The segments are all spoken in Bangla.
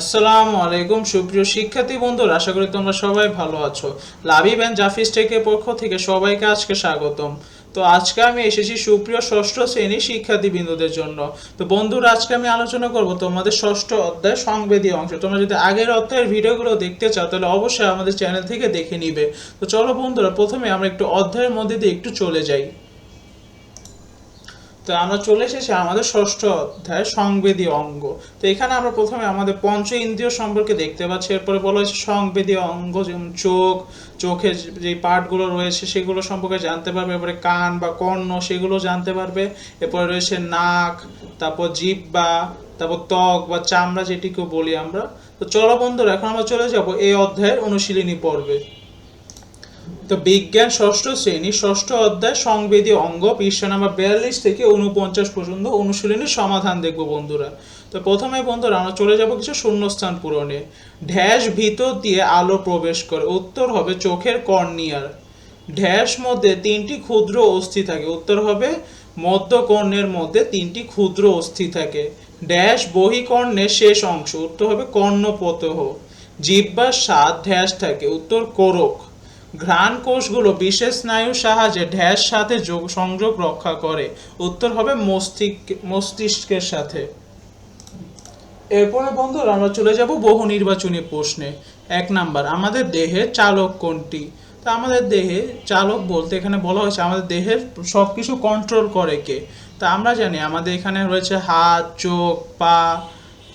আসসালামু আলাইকুম, সুপ্রিয় শিক্ষার্থী বন্ধুরা, আশা করি তোমরা সবাই ভালো আছো। লাবিব অ্যান্ড জাফিস টেকের পক্ষ থেকে সবাইকে আজকে স্বাগতম। তো আজকে আমি এসেছি সুপ্রিয় ষষ্ঠ শ্রেণি শিক্ষার্থী বিন্দুদের জন্য। তো বন্ধুরা, আজকে আমি আলোচনা করব তোমাদের ষষ্ঠ অধ্যায় সংবেদী অংশ। তোমরা যদি আগের অধ্যায়ের ভিডিওগুলো দেখতে চাও, তাহলে অবশ্যই আমাদের চ্যানেল থেকে দেখে নিবে। তো চলো বন্ধুরা, প্রথমে আমরা একটু অধ্যায়ের মধ্যে দিয়ে একটু চলে যাই। তো আমরা চলে এসেছি আমাদের ষষ্ঠ অধ্যায় সংবেদী অঙ্গ। তো এখানে আমরা প্রথমে আমাদের পঞ্চ ইন্দ্রিয় সম্পর্কে দেখতে পাচ্ছি, এরপরে বলা হয়েছে সংবেদী অঙ্গ, যেমন চোখ, চোখের যে পার্টগুলো রয়েছে সেগুলো সম্পর্কে জানতে পারবে, এরপরে কান বা কর্ণ সেগুলো জানতে পারবে, এরপরে রয়েছে নাক, তারপর জিহ্বা, তারপর ত্বক বা চামড়া যেটিকে বলি আমরা। তো চলো বন্ধুরা, এখন আমরা চলে যাব এই অধ্যায়ের অনুশীলনী পর্বে। তো বিজ্ঞান ষষ্ঠ শ্রেণি, ষষ্ঠ অধ্যায়, সংবেদী অঙ্গ, পৃষ্ঠা নাম্বার বিয়াল্লিশ থেকে উনপঞ্চাশ পর্যন্ত অনুশীলনের সমাধান দেখব বন্ধুরা। তো প্রথমে বন্ধুরা আমরা চলে যাব কিছু শূন্যস্থান পূরণে। ঢ্যাস ভিতর দিয়ে আলো প্রবেশ করে, উত্তর হবে চোখের কর্নিয়ার। ঢ্যাস মধ্যে তিনটি ক্ষুদ্র অস্থি থাকে, উত্তর হবে মধ্যকর্ণের মধ্যে তিনটি ক্ষুদ্র অস্থি থাকে। ড্যাশ বহিকর্ণের শেষ অংশ, উত্তর হবে কর্ণপতহ। জিহ্বার স্বাদ ড্যাশ থাকে, উত্তর কোরক। ঘ্রাণ কোষগুলো বিশেষ স্নায়ুর সাহায্যে ঢ্যাস সাথে যোগ সংযোগ রক্ষা করে। উত্তর হবে মস্তিষ্ক মস্তিষ্কের সাথে। এরপরে বন্ধুরা আমরা চলে যাব বহু নির্বাচনী প্রশ্নে। এক নাম্বার, আমাদের দেহের চালক কোনটি? তা আমাদের দেহে চালক বলতে এখানে বলা হয়েছে আমাদের দেহের সব কিছু কন্ট্রোল করে কে। তা আমরা জানি আমাদের এখানে রয়েছে হাত, চোখ, পা,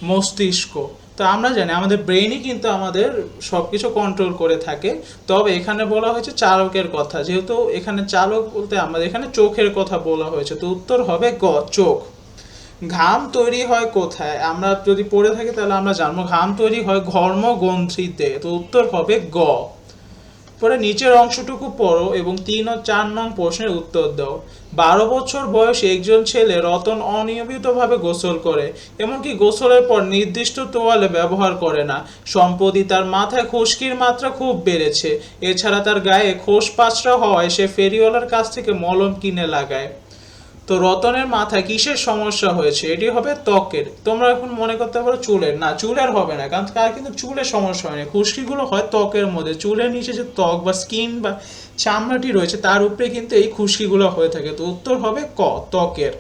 মস্তিষ্ক। তো আমরা জানি আমাদের ব্রেনই কিন্তু আমাদের সব কিছু কন্ট্রোল করে থাকে। তবে এখানে বলা হয়েছে চালকের কথা। যেহেতু এখানে চালক বলতে আমাদের, এখানে চোখের কথা বলা হয়েছে। তো উত্তর হবে গ, চোখ। ঘাম তৈরি হয় কোথায়? আমরা যদি পড়ে থাকি তাহলে আমরা জানব ঘাম তৈরি হয় ঘর্মগ্রন্থিতে। তো উত্তর হবে গ। পরে নিচের অংশটুকু পড়ো এবং তিন ও চার নং প্রশ্নের উত্তর দাও। বারো বছর বয়সে একজন ছেলে রতন অনিয়মিতভাবে গোসল করে, এমনকি গোসলের পর নির্দিষ্ট তোয়ালে ব্যবহার করে না। সম্প্রতি তার মাথায় খুশকির মাত্রা খুব বেড়েছে। এছাড়া তার গায়ে খোস পাঁচরা হওয়ায় সে ফেরিওয়ালার কাছ থেকে মলম কিনে লাগায়। তো রতনের মাথায় কিসের সমস্যা হয়েছে? এটি হবে ত্বকের। তোমরা এখন মনে করতে পারো চুলের। না চুলের হবে না, কারণ তার কিন্তু চুলের সমস্যা হয়নি খুশকিগুলো হয় ত্বকের মধ্যে। চুলের নিচে যে ত্বক বা স্কিন বা চামড়াটি রয়েছে, তার উপরে কিন্তু এই খুশকিগুলো হয়ে থাকে। তো উত্তর হবে ক, ত্বকের।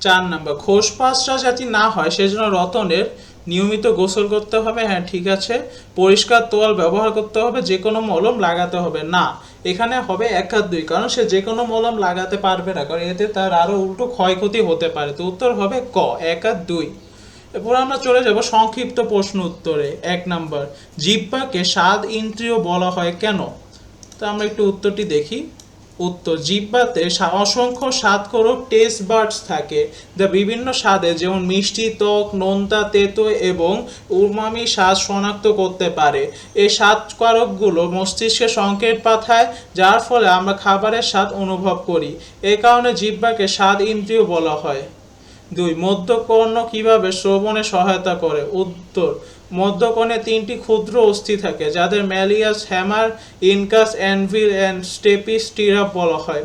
চার নাম্বার খোস পাঁচটা যাতে না হয়, সেজন্য রতনের নিয়মিত গোসল করতে হবে। হ্যাঁ ঠিক আছে। পরিষ্কার তোয়াল ব্যবহার করতে হবে। যে কোনো মলম লাগাতে হবে। না এখানে হবে এক আর দুই, কারণ সে যে কোনো মলম লাগাতে পারবে না, কারণ এতে তার আরও উল্টো ক্ষয়ক্ষতি হতে পারে। তো উত্তর হবে ক, এক আর দুই। এরপর আমরা চলে যাব সংক্ষিপ্ত প্রশ্ন উত্তরে, এক নম্বর জিব্বাকে স্বাদ ইন্দ্রিয় বলা হয় কেন? তো আমরা একটু উত্তরটি দেখি। উত্তর জিব্বাতে অসংখ্য স্বাদকরক টেস্ট বার্ডস থাকে। যা বিভিন্ন স্বাদে যেমন মিষ্টি, ত্বক, নোনতা, তেতো এবং উমামি স্বাদ শনাক্ত করতে পারে। এই স্বাদকারকগুলো মস্তিষ্কে সংকেত পাঠায়, যার ফলে আমরা খাবারের স্বাদ অনুভব করি। এ কারণে জিব্বাকে স্বাদ ইন্দ্রিয় বলা হয়। দুই, মধ্যকর্ণ কীভাবে শ্রবণে সহায়তা করে? উত্তর মধ্যকর্ণে তিনটি ক্ষুদ্র অস্থি থাকে, যাদের malleus, hammer, incus, anvil, and stapes stirrup বলা হয়।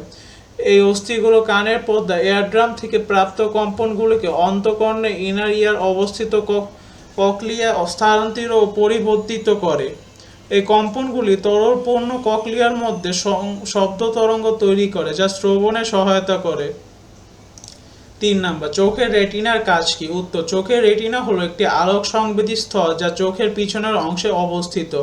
এই অস্থিগুলো কানের পর্দা, এয়ারড্রাম থেকে প্রাপ্ত কম্পনগুলিকে অন্তকর্ণে ইনার ইয়ার অবস্থিত ককলিয়া স্থানান্তরিত ও পরিবর্তিত করে। এই কম্পনগুলি তরলপূর্ণ ককলিয়ার মধ্যে শব্দ তরঙ্গ তৈরি করে, যা শ্রবণে সহায়তা করে। তিন নাম্বার, চোখের রেটিনার কাজ কি? উত্তর, চোখের রেটিনা হলো একটি আলোক সংবেদী স্থল যা চোখের পিছনের অংশে অবস্থিত।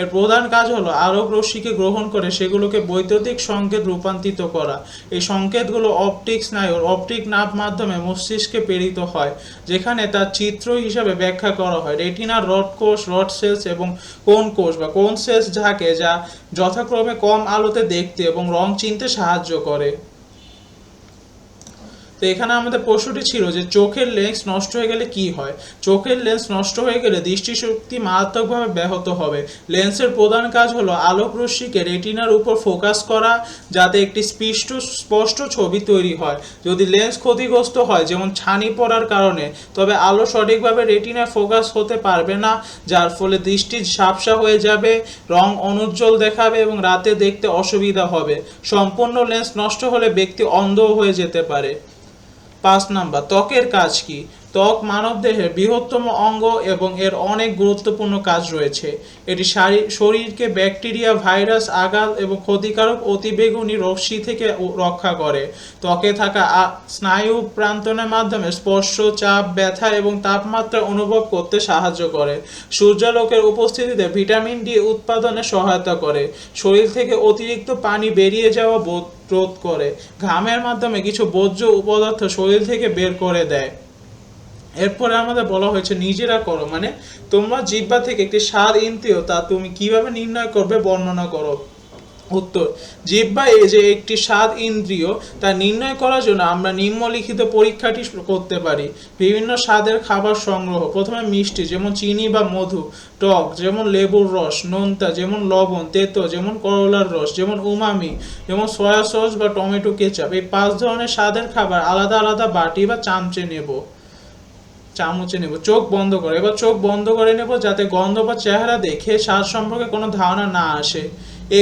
এর প্রধান কাজ হলো আলোক রশ্মিকে গ্রহণ করে সেগুলোকে বৈদ্যুতিক সংকেত রূপান্তরিত করা। এই সংকেতগুলো অপটিক স্নায়ুর অপটিক নাভ মাধ্যমে মস্তিষ্কে প্রেরিত হয়, যেখানে তার চিত্র হিসাবে ব্যাখ্যা করা হয়। রেটিনার রড কোষ, রড সেলস এবং কোন কোষ বা কোন সেলস ঝাঁকে যা যথাক্রমে কম আলোতে দেখতে এবং রং চিনতে সাহায্য করে। তো এখানে আমাদের প্রশ্নটি ছিল যে চোখের লেন্স নষ্ট হয়ে গেলে কি হয়? চোখের লেন্স নষ্ট হয়ে গেলে দৃষ্টিশক্তি মারাত্মকভাবে ব্যাহত হবে। লেন্সের প্রধান কাজ হলো আলোক রশ্মিকে রেটিনার উপর ফোকাস করা, যাতে একটি স্পষ্ট স্পষ্ট ছবি তৈরি হয়। যদি লেন্স ক্ষতিগ্রস্ত হয়, যেমন ছানি পড়ার কারণে, তবে আলো সঠিকভাবে রেটিনায় ফোকাস হতে পারবে না, যার ফলে দৃষ্টি ঝাপসা হয়ে যাবে, রং অনুজ্জ্বল দেখাবে এবং রাতে দেখতে অসুবিধা হবে। সম্পূর্ণ লেন্স নষ্ট হলে ব্যক্তি অন্ধ হয়ে যেতে পারে। পাঁচ নাম্বার ত্বকের কাজ কি ত্বক মানবদেহের বৃহত্তম অঙ্গ এবং এর অনেক গুরুত্বপূর্ণ কাজ রয়েছে। এটি শারী- শরীরকে ব্যাকটেরিয়া, ভাইরাস আঘাত এবং ক্ষতিকারক অতিবেগুনি রশ্মি থেকে রক্ষা করে। ত্বকে থাকা স্নায়ু প্রান্তনের মাধ্যমে স্পর্শ, চাপ, ব্যথা এবং তাপমাত্রা অনুভব করতে সাহায্য করে। সূর্যালোকের উপস্থিতিতে ভিটামিন ডি উৎপাদনে সহায়তা করে। শরীর থেকে অতিরিক্ত পানি বেরিয়ে যাওয়া বোধ রোধ করে। ঘামের মাধ্যমে কিছু বর্জ্য পদার্থ শরীর থেকে বের করে দেয়। এরপরে আমাদের বলা হয়েছে, নিজেরা করো মানে তোমরা জিব্বা থেকে একটি স্বাদ ইন্দ্রিয় তা তুমি কীভাবে নির্ণয় করবে, বর্ণনা করো। উত্তর জিব্বা এই যে একটি স্বাদ ইন্দ্রিয়, তা নির্ণয় করার জন্য আমরা নিম্নলিখিত পরীক্ষাটি করতে পারি। বিভিন্ন স্বাদের খাবার সংগ্রহ, প্রথমে মিষ্টি, যেমন চিনি বা মধু, টক, যেমন লেবুর রস, নোনতা, যেমন লবণ, তেতো, যেমন করলার রস, যেমন উমামি, যেমন সয়া সস বা টমেটো কেচাপ। এই পাঁচ ধরনের স্বাদের খাবার আলাদা আলাদা বাটি বা চামচে নেব। চামচে নেব, চোখ বন্ধ করে। এবার চোখ বন্ধ করে নেব যাতে গন্ধ বা চেহারা দেখে স্বাদ সম্পর্কে কোনো ধারণা না আসে।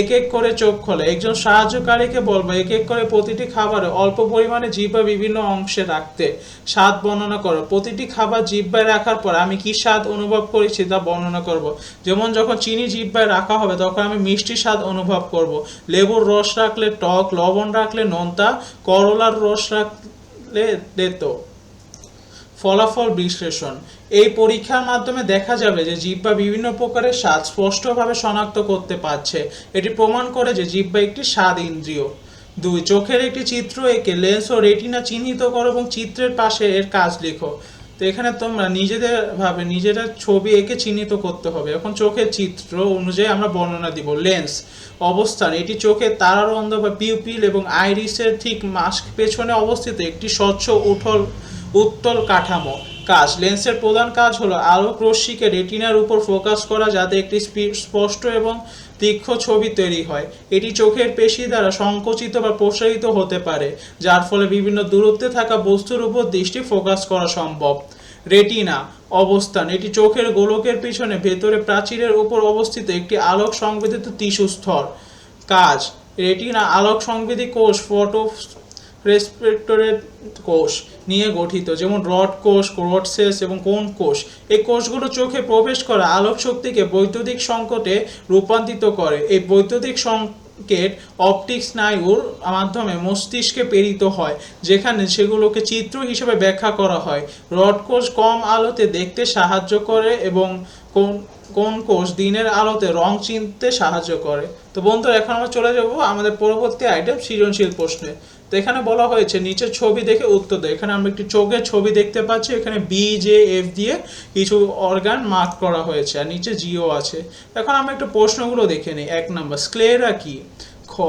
এক এক করে চোখ খোলে। একজন সাহায্যকারীকে বলব, এক এক করে প্রতিটি খাবারে অল্প পরিমাণে জিহ্বা বিভিন্ন অংশে রাখতে স্বাদ বর্ণনা করো। প্রতিটি খাবার জিহ্বায় রাখার পর আমি কি স্বাদ অনুভব করেছি তা বর্ণনা করব। যেমন যখন চিনি জিহ্বায় রাখা হবে, তখন আমি মিষ্টি স্বাদ অনুভব করব। লেবুর রস রাখলে টক, লবণ রাখলে নোনতা, করলার রস রাখলে তেতো। ফলাফল বিশ্লেষণ। এই পরীক্ষার মাধ্যমে দেখা যাবে যে জিহ্বা বিভিন্ন প্রকারের স্বাদ স্পষ্টভাবে শনাক্ত করতে পারছে। এটি প্রমাণ করে যে জিব্বা একটি স্বাদ ইন্দ্রিয়। দুই, চোখের একটি চিত্র এঁকে লেন্স ও রেটিনা চিহ্নিত করো এবং চিত্রের পাশে এর কাজ লেখো। তো এখানে তোমরা নিজেদের ভাবে নিজেরা ছবি এঁকে চিহ্নিত করতে হবে। এখন চোখের চিত্র অনুযায়ী আমরা বর্ণনা দিব। লেন্স, অবস্থান, এটি চোখের তারারন্ধ্র বা পিউপিল এবং আইরিসের ঠিক মাস্ক পেছনে অবস্থিত একটি স্বচ্ছ, উঠল উত্তল কাঠামো। কাজ, লেন্সের প্রধান কাজ হলো আলোক রশ্মিকে রেটিনার উপর ফোকাস করা যাতে একটি স্পষ্ট এবং তীক্ষ্ণ ছবি তৈরি হয়। এটি চোখের পেশি দ্বারা সংকুচিত বা প্রসারিত হতে পারে, যার ফলে বিভিন্ন দূরত্বে থাকা বস্তুর উপর দৃষ্টি ফোকাস করা সম্ভব। রেটিনা, অবস্থান, এটি চোখের গোলকের পিছনে ভেতরে প্রাচীরের উপর অবস্থিত একটি আলোক সংবেদিত টিস্যু স্তর। কাজ, রেটিনা আলোক সংবেদী কোষ, ফটো, রেসপেক্টরের কোষ। নিয়ে গঠিত, যেমন রড কোষ রড সেলস এবং কোন কোষ। এই কোষগুলো চোখে প্রবেশ করা আলোক শক্তিকে বৈদ্যুতিক সংকটে রূপান্তরিত করে। এই বৈদ্যুতিক সংকেত অপটিক স্নায়ুর মাধ্যমে মস্তিষ্কে প্রেরিত হয়, যেখানে সেগুলোকে চিত্র হিসেবে ব্যাখ্যা করা হয়। রড কোষ কম আলোতে দেখতে সাহায্য করে এবং কোন কোন কোষ দিনের আলোতে রং চিনতে সাহায্য করে। তো বন্ধুরা, এখন আমরা চলে যাব আমাদের পরবর্তী আইটেম সৃজনশীল প্রশ্নে। তো এখানে বলা হয়েছে, নিচের ছবি দেখে উত্তর দেয় এখানে আমরা একটি চোখের ছবি দেখতে পাচ্ছি, এখানে বি জে এফ দিয়ে কিছু অর্গান মার্ক করা হয়েছে, আর নিচে জিও আছে। এখন আমরা একটু প্রশ্নগুলো দেখে নিই। এক নম্বর স্ক্লেরা কি? খ,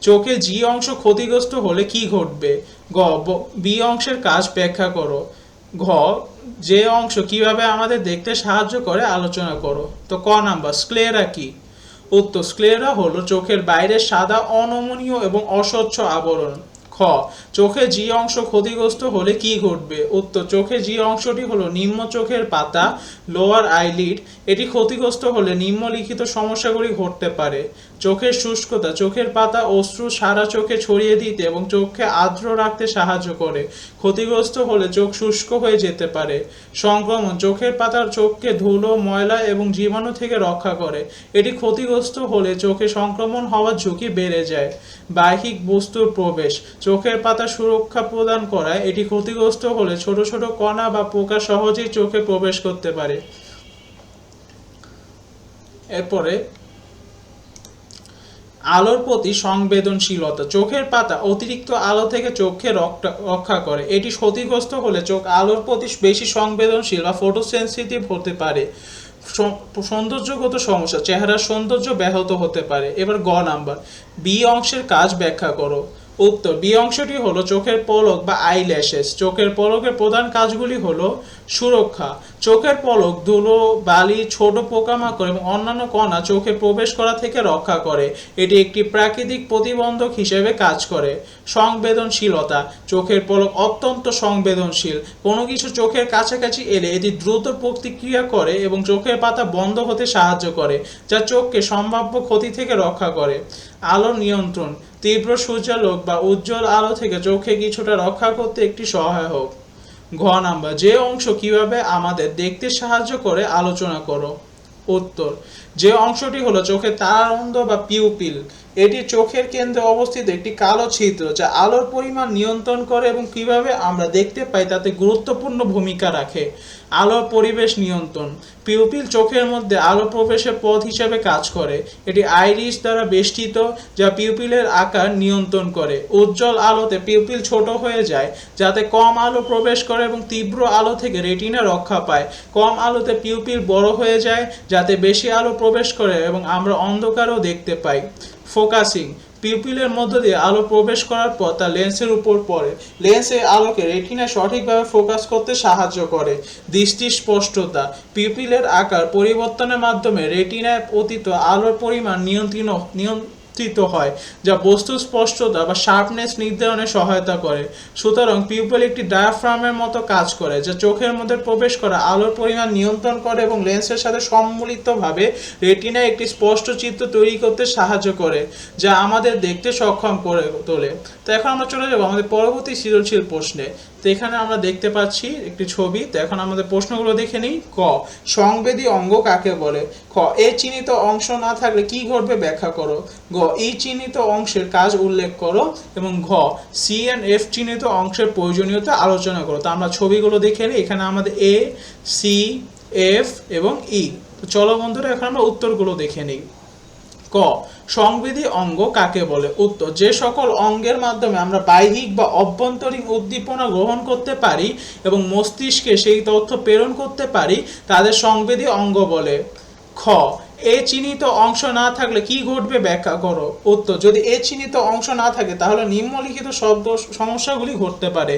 চোখে জি অংশ ক্ষতিগ্রস্ত হলে কি ঘটবে? গ, ব- অংশের কাজ ব্যাখ্যা করো। ঘ যে অংশ কীভাবে আমাদের দেখতে সাহায্য করে আলোচনা করো। তো ক নাম্বার স্ক্লেরা কি? উত্তর স্ক্লেরা হলো চোখের বাইরের সাদা অনমনীয় এবং অস্বচ্ছ আবরণ। খ চোখে জি অংশ ক্ষতিগ্রস্ত হলে কি ঘটবে? উত্তর, চোখে জি অংশটি হলো নিম্ন চোখের পাতা লোয়ার আইলিড এটি ক্ষতিগ্রস্ত হলে নিম্নলিখিত সমস্যাগুলি ঘটতে পারে। চোখের শুষ্কতা, চোখের পাতা অশ্রু সারা চোখে ছড়িয়ে দিতে এবং চোখকে আর্দ্র রাখতে সাহায্য করে। ক্ষতিগ্রস্ত হলে চোখ শুষ্ক হয়ে যেতে পারে। সংক্রমণ, চোখের পাতার চোখকে ধুলো, ময়লা এবং জীবাণু থেকে রক্ষা করে। এটি ক্ষতিগ্রস্ত হলে চোখে সংক্রমণ হওয়ার ঝুঁকি বেড়ে যায়। বাহ্যিক বস্তুর প্রবেশ, চোখের পাতা সুরক্ষা প্রদান করায় এটি ক্ষতিগ্রস্ত হলে ছোট ছোট কণা বা পোকা সহজেই চোখে প্রবেশ করতে পারে। এরপরে, আলোর প্রতি সংবেদনশীলতা। চোখের পাতা অতিরিক্ত আলো থেকে চোখকে রক্ষা করে। এটি ক্ষতিগ্রস্ত হলে চোখ আলোর প্রতি বেশি সংবেদনশীল বা ফটোসেন্সিটিভ হতে পারে। সৌন্দর্যগত সমস্যা। চেহারার সৌন্দর্য ব্যাহত হতে পারে। এবার গ নাম্বার। বি অংশের কাজ ব্যাখ্যা করো। উত্তর বি অংশটি হলো চোখের পলক বা আইল্যাশেস চোখের পলকের প্রধান কাজগুলি হলো সুরক্ষা। চোখের পলক ধুলো, বালি, ছোট পোকামাকড় এবং অন্যান্য কণা চোখে প্রবেশ করা থেকে রক্ষা করে। এটি একটি প্রাকৃতিক প্রতিবন্ধক হিসেবে কাজ করে। সংবেদনশীলতা। চোখের পলক অত্যন্ত সংবেদনশীল। কোনো কিছু চোখের কাছাকাছি এলে এটি দ্রুত প্রতিক্রিয়া করে এবং চোখের পাতা বন্ধ হতে সাহায্য করে, যা চোখকে সম্ভাব্য ক্ষতি থেকে রক্ষা করে। আলো নিয়ন্ত্রণ। তীব্র সূর্যালোক বা উজ্জ্বল আলো থেকে চোখে কিছুটা রক্ষা করতে একটি সহায় হোক ঘ নাম্বার, যে অংশ কীভাবে আমাদের দেখতে সাহায্য করে আলোচনা করো। উত্তর, যে অংশটি হলো চোখের তারা বা পিউপিল এটি চোখের কেন্দ্রে অবস্থিত একটি কালো ছিদ্র, যা আলোর পরিমাণ নিয়ন্ত্রণ করে এবং কীভাবে আমরা দেখতে পাই তাতে গুরুত্বপূর্ণ ভূমিকা রাখে। আলোর পরিবেশ নিয়ন্ত্রণ। পিউপিল চোখের মধ্যে আলো প্রবেশের পথ হিসেবে কাজ করে। এটি আইরিশ দ্বারা বেষ্টিত, যা পিউপিলের আকার নিয়ন্ত্রণ করে। উজ্জ্বল আলোতে পিউপিল ছোট হয়ে যায়, যাতে কম আলো প্রবেশ করে এবং তীব্র আলো থেকে রেটিনা রক্ষা পায়। কম আলোতে পিউপিল বড় হয়ে যায়, যাতে বেশি আলো প্রবেশ করে এবং আমরা অন্ধকারও দেখতে পাই। ফোকাসিং পিউপিলের মধ্য দিয়ে আলো প্রবেশ করার পর তা লেন্সের উপর পড়ে। লেন্স এই আলোকে রেটিনায় সঠিকভাবে ফোকাস করতে সাহায্য করে। দৃষ্টি স্পষ্টতা পিউপিলের আকার পরিবর্তনের মাধ্যমে রেটিনায় পতিত আলোর পরিমাণ নিয়ন্ত্রণ নিয়ন্ত্রিত হয়, যা বস্তু স্পষ্টতা বা শার্পনেস নির্ধারণে সহায়তা করে। সুতরাং পিউপল একটি ডায়াফ্রামের মতো কাজ করে, যা চোখের মধ্যে প্রবেশ করা আলোর পরিমাণ নিয়ন্ত্রণ করে এবং লেন্সের সাথে সম্মিলিতভাবে রেটিনায় একটি স্পষ্ট চিত্র তৈরি করতে সাহায্য করে, যা আমাদের দেখতে সক্ষম করে তোলে। তো এখন আমরা চলে যাব আমাদের পরবর্তী সৃজনশীল প্রশ্নে। তো এখানে আমরা দেখতে পাচ্ছি একটি ছবি। তো এখন আমাদের প্রশ্নগুলো দেখে নিই। ক, সংবেদী অঙ্গ কাকে বলে? খ, এ চিহ্নিত অংশ না থাকলে কি ঘটবে ব্যাখ্যা করো। গ এই চিহ্নিত অংশের কাজ উল্লেখ করো। এবং ঘ সি এন্ড এফ চিহ্নিত অংশের প্রয়োজনীয়তা আলোচনা করো। তো আমরা ছবিগুলো দেখে নিই। এখানে আমাদের এ সি এফ এবং ই তো চলো বন্ধুরা, এখন আমরা উত্তরগুলো দেখে নিই। ক। সংবেদী অঙ্গ কাকে বলে? উত্তর, যে সকল অঙ্গের মাধ্যমে আমরা বাহ্যিক বা অভ্যন্তরীণ উদ্দীপনা গ্রহণ করতে পারি এবং মস্তিষ্কে সেই তথ্য প্রেরণ করতে পারি, তাদের সংবেদী অঙ্গ বলে খ। এ চিহ্নিত অংশ না থাকলে কি ঘটবে ব্যাখ্যা করো। উত্তর, যদি এ চিহ্নিত অংশ না থাকে তাহলে নিম্নলিখিত শব্দ সমস্যাগুলি ঘটতে পারে।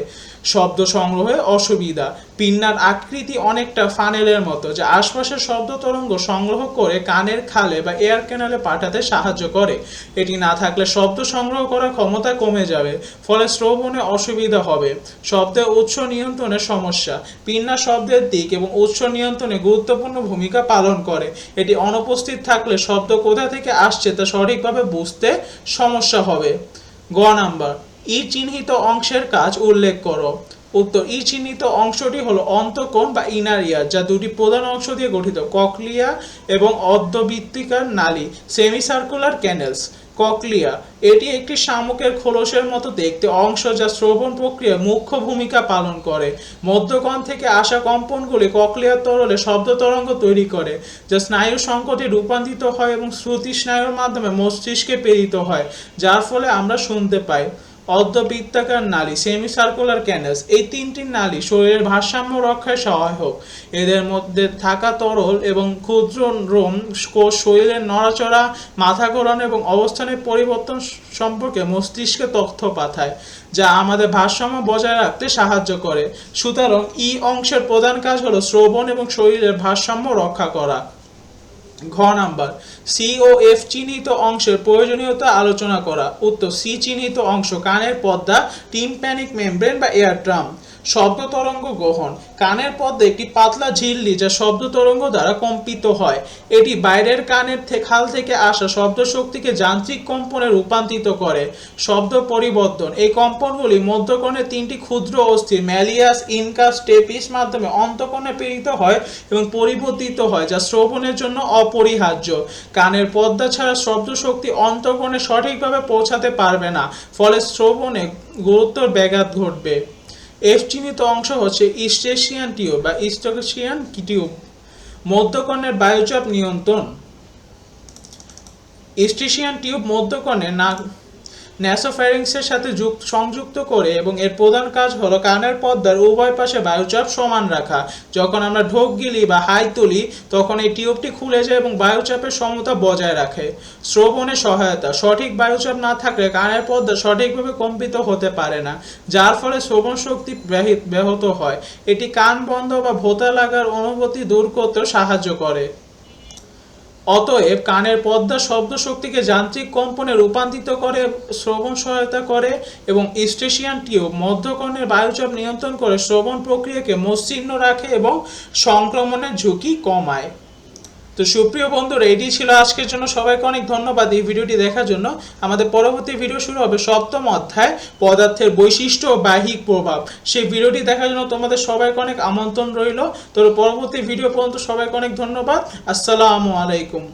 শব্দ সংগ্রহে অসুবিধা। পিন্নার আকৃতি অনেকটা ফানেলের মতো, যা আশপাশের শব্দ তরঙ্গ সংগ্রহ করে কানের খালে বা এয়ার ক্যানেলে পাঠাতে সাহায্য করে। এটি না থাকলে শব্দ সংগ্রহ করার ক্ষমতা কমে যাবে, ফলে শ্রবণে অসুবিধা হবে। শব্দের উৎস নিয়ন্ত্রণের সমস্যা। পিন্না শব্দের দিক এবং উৎস নিয়ন্ত্রণে গুরুত্বপূর্ণ ভূমিকা পালন করে। এটি অনুপস্থিত থাকলে শব্দ কোথা থেকে আসছে তা সঠিকভাবে বুঝতে সমস্যা হবে। গ নাম্বার ই চিহ্নিত অংশের কাজ উল্লেখ করো। উত্তর ই চিহ্নিত অংশটি হলো অন্তঃকোণ বা ইনার ইয়ার, যা দুটি প্রধান অংশ দিয়ে গঠিত, ককলিয়া এবং অর্ধবৃত্তিকার নালী সেমি সার্কুলার ক্যানেলস। ককলিয়া, এটি একটি শামুকের খোলসের মতো দেখতে অংশ যা শ্রবণ প্রক্রিয়ায় মুখ্য ভূমিকা পালন করে। মধ্যকণ থেকে আসা কম্পনগুলি ককলিয়ার তরলে শব্দ তরঙ্গ তৈরি করে, যা স্নায়ু সংকটে রূপান্তরিত হয় এবং শ্রুতি স্নায়ুর মাধ্যমে মস্তিষ্কে প্রেরিত হয়, যার ফলে আমরা শুনতে পাই। অর্ধবৃত্তাকার নালী সেমি সার্কুলার ক্যানেলস এই তিনটি নালী শরীরের ভারসাম্য রক্ষায় সহায়ক এদের মধ্যে থাকা তরল এবং ক্ষুদ্র রোম কোষ শরীরের নড়াচড়া মাথা ঘোরানো এবং অবস্থানের পরিবর্তন সম্পর্কে মস্তিষ্কে তথ্য পাঠায়, যা আমাদের ভারসাম্য বজায় রাখতে সাহায্য করে। সুতরাং ই অংশের প্রধান কাজ হলো শ্রবণ এবং শরীরের ভারসাম্য রক্ষা করা। ঘ নাম্বার সি ও এফ চিহ্নিত অংশের প্রয়োজনীয়তা আলোচনা করা। উত্তর সি চিহ্নিত অংশ, কানের পর্দা, টিম্প্যানিক মেমব্রেন বা এয়ার ড্রাম। শব্দ তরঙ্গ গ্রহণ। কানের পর্দা একটি পাতলা ঝিল্লি যা শব্দ তরঙ্গ দ্বারা কম্পিত হয়। এটি বাইরের কানের খাল থেকে আসা শব্দ শক্তিকে যান্ত্রিক কম্পনে রূপান্তরিত করে। শব্দ পরিবর্তন। এই কম্পনগুলি মধ্যকোণের তিনটি ক্ষুদ্র অস্থির, ম্যালিয়াস ইনকাস টেপিস মাধ্যমে অন্তকোণে প্রেরিত হয় এবং পরিবর্তিত হয়, যা শ্রবণের জন্য অপরিহার্য। কানের পর্দা ছাড়া শব্দ শক্তি অন্তকোণে সঠিকভাবে পৌঁছাতে পারবে না, ফলে শ্রবণে গুরুত্বর ব্যাঘাত ঘটবে। এফ চিহ্নিত অংশ হচ্ছে ইস্টেশিয়ান টিউব বা ইস্টোকেশিয়ান টিউব মধ্যকর্ণের বায়ুচাপ নিয়ন্ত্রণ। ইস্টেশিয়ান টিউব মধ্যকর্ণে না ন্যাসোফ্যারিংসের সাথে যুক্ত সংযুক্ত করে এবং এর প্রধান কাজ হলো কানের পর্দার উভয় পাশে বায়ুচাপ সমান রাখা। যখন আমরা ঢোক গিলি বা হাই তুলি, তখন এই টিউবটি খুলে যায় এবং বায়ুচাপের সমতা বজায় রাখে। শ্রবণে সহায়তা। সঠিক বায়ুচাপ না থাকলে কানের পর্দা সঠিকভাবে কম্পিত হতে পারে না, যার ফলে শ্রবণ শক্তি ব্যাহত হয়। এটি কান বন্ধ বা ভোতা লাগার অনুভূতি দূর করতেও সাহায্য করে। অতএব কানের পর্দা শব্দ শক্তিকে যান্ত্রিক কম্পনে রূপান্তরিত করে, শ্রবণ সহায়তা করে এবং স্টেশিয়ান টিউব মধ্যকর্ণের বায়ুচাপ নিয়ন্ত্রণ করে শ্রবণ প্রক্রিয়াকে মসৃণ রাখে এবং সংক্রমণের ঝুঁকি কমায়। তো সুপ্রিয় বন্ধুরা, এটি ছিল আজকের জন্য। সবাইকে অনেক ধন্যবাদ এই ভিডিওটি দেখার জন্য। আমাদের পরবর্তী ভিডিও শুরু হবে সপ্তম অধ্যায়, পদার্থের বৈশিষ্ট্য ও বাহিক প্রভাব। সেই ভিডিওটি দেখার জন্য তোমাদের সবাইকে অনেক আমন্ত্রণ রইল। তো পরবর্তী ভিডিও পর্যন্ত সবাইকে অনেক ধন্যবাদ। আসসালামু আলাইকুম।